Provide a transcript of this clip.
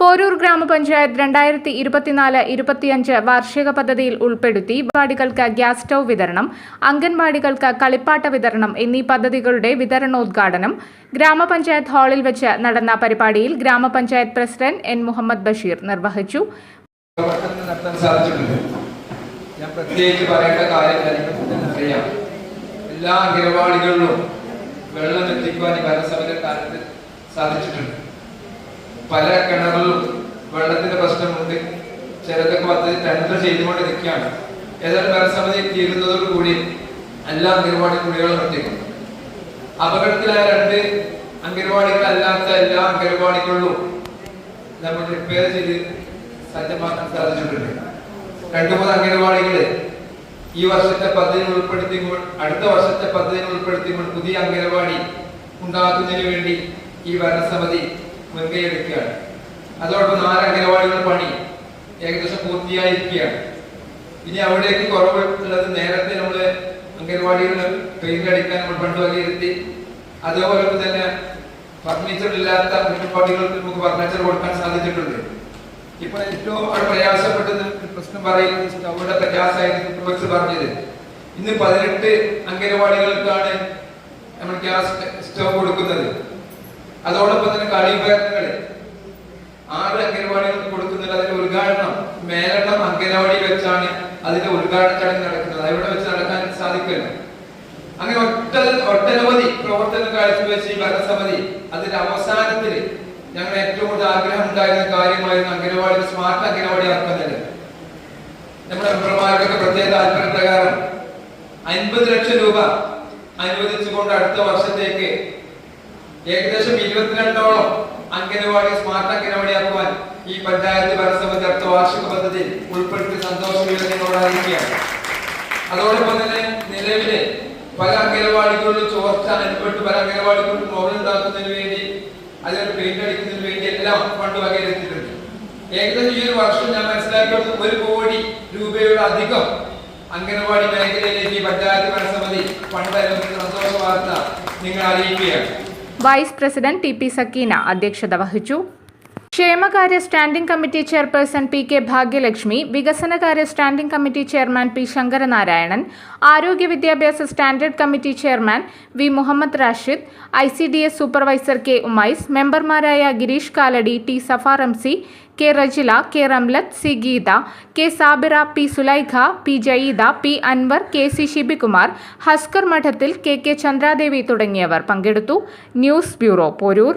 പോരൂർ ഗ്രാമപഞ്ചായത്ത് രണ്ടായിരത്തി ഇരുപത്തിനാല് ഇരുപത്തിയഞ്ച് വാർഷിക പദ്ധതിയിൽ ഉൾപ്പെടുത്തി അംഗൻവാടികൾക്ക് ഗ്യാസ് സ്റ്റൗ വിതരണം അംഗൻവാടികൾക്ക് കളിപ്പാട്ട വിതരണം എന്നീ പദ്ധതികളുടെ വിതരണോദ്ഘാടനം ഗ്രാമപഞ്ചായത്ത് ഹാളിൽ വെച്ച് നടന്ന പരിപാടിയിൽ ഗ്രാമപഞ്ചായത്ത് പ്രസിഡന്റ് എൻ മുഹമ്മദ് ബഷീർ നിർവഹിച്ചു. എല്ലാ വെള്ളം എത്തിക്കുവാൻ ഈ സാധിച്ചിട്ടുണ്ട്. പല കിണറിലും വെള്ളത്തിന്റെ പ്രശ്നമുണ്ട്. ചിലതൊക്കെ പദ്ധതി ടെൻഡർ ചെയ്തുകൊണ്ട് നിൽക്കുകയാണ്. ഏതായാലും ഭരണസമിതി തീരുന്നതോടുകൂടി എല്ലാ അംഗൻവാടി കുടികളും എത്തിക്കും അപകടത്തിലായ രണ്ട് അംഗനവാടികളല്ലാത്ത എല്ലാ അംഗൻവാടികളിലും നമ്മൾ റിപ്പയർ ചെയ്ത് സജ്ജമാക്കാൻ സാധിച്ചിട്ടുണ്ട്. രണ്ടു മൂന്ന് അംഗൻവാടികൾ ഈ വർഷത്തെ പദ്ധതി ഉൾപ്പെടുത്തിക്കൊണ്ട് അടുത്ത വർഷത്തെ പദ്ധതി ഉൾപ്പെടുത്തിക്കൊണ്ട് പുതിയ അംഗനവാടി ഉണ്ടാക്കുന്നതിന് വേണ്ടി ഈ ഭരണസമിതി മുൻകൈ എടുക്കുകയാണ്. അതോടൊപ്പം നാല് അംഗനവാടികളുടെ പണി ഏകദേശം പൂർത്തിയായിരിക്കുകയാണ്. ഇനി അവിടേക്ക് കുറവ് ഉള്ളത് നേരത്തെ നമ്മൾ അംഗൻവാടികളിൽ പെയിന്റ് അടിക്കാൻ ഫണ്ട് വകയിരുത്തി. അതേപോലെ തന്നെ ഫർണിച്ചർ ഇല്ലാത്ത അംഗൻവാടികൾക്ക് നമുക്ക് ഫർണിച്ചർ കൊടുക്കാൻ സാധിച്ചിട്ടുണ്ട്. ഇപ്പൊ ഏറ്റവും പ്രയാസപ്പെട്ടത് പ്രശ്നം പറയുന്നത് സ്റ്റൗയുടെ പ്രയാസമായിരുന്നു വെച്ച് പറഞ്ഞത്. ഇന്ന് പതിനെട്ട് അംഗനവാടികൾക്കാണ് നമ്മൾ ഗ്യാസ് സ്റ്റവ് കൊടുക്കുന്നത്. അതോടൊപ്പം തന്നെ കളിയുപകരണങ്ങൾ ആറ് അംഗനവാടികൾക്ക് കൊടുക്കുന്നില്ല അതിന്റെ ഉദ്ഘാടനം. മേലെണ്ണം അംഗനവാടി വെച്ചാണ് അതിന്റെ ഉദ്ഘാടന ചടങ്ങ് നടക്കുന്നത്. അവിടെ വെച്ച് നടക്കാൻ സാധിക്കില്ല അങ്ങനെ ഒറ്റ ഒട്ടനവധി പ്രവർത്തനം കാഴ്ചവെച്ച് ഈ ഭരണസമിതി അതിന്റെ അവസാനത്തിൽ ഞങ്ങൾ ഏറ്റവും കൂടുതൽ ആഗ്രഹം ഉണ്ടായിരുന്ന കാര്യമായിരുന്നു അംഗനവാടി സ്മാർട്ട് അംഗനവാടി ആക്കുന്നത് നമ്മുടെ മെമ്പർമാരുടെ പ്രത്യേക താല്പര്യ പ്രകാരം അൻപത് ലക്ഷം രൂപ അനുവദിച്ചുകൊണ്ട് അടുത്ത വർഷത്തേക്ക് ഏകദേശം ഇരുപത്തിരണ്ടോളം അംഗനവാടി സ്മാർട്ട് അംഗനവാടിയാക്കുവാൻ ഈ പഞ്ചായത്ത് ഭരണസമിതി അടുത്ത വാർഷിക പദ്ധതി ഉൾപ്പെടുത്തി സന്തോഷം അറിയിക്കുകയാണ് അതോടൊപ്പം തന്നെ നിലവിലെ പല അംഗനവാടികളിലും ചോർച്ച അനുഭവപ്പെട്ട് പല അംഗനവാടികളിലും മുകളുണ്ടാക്കുന്നതിന് വേണ്ടി അതിനൊരു പെയിന്റ് അടിക്കുന്നതിന് വേണ്ടി എല്ലാം ഫണ്ട് വകയിരുത്തിയിട്ടുണ്ട് ഏകദേശം ഈ ഒരു വർഷം ഞാൻ മനസ്സിലാക്കിയത് ഒരു കോടി രൂപയുടെ അധികം അംഗനവാടി മേഖലയിലേക്ക് പഞ്ചായത്ത് ഭരണസമിതി ഫണ്ട് അനുവദിക്കുന്ന സന്തോഷ വാർത്ത നിങ്ങൾ അറിയിക്കുകയാണ്. Vice president T P Sakkeena അധ്യക്ഷത വഹിച്ചു ക്ഷേമകാര്യ standing committee chairperson P K Bhagyalakshmi വികസനകാര്യ standing committee chairman P Sankaranarayanan ആരോഗ്യ വിദ്യാഭ്യാസ standard committee chairman V Muhammad Rashid I C D S supervisor K Umais മെമ്പർമാരായ Gireesh Kalady T Safar M C K Rajila K Ramlath C Geetha K Sabira P Sulaikha P Jayeeda P Anwar K C Shibikumar Haskar Madathil K K Chandradevi തുടങ്ങിയവർ പങ്കെടുത്തു. News bureau Porur.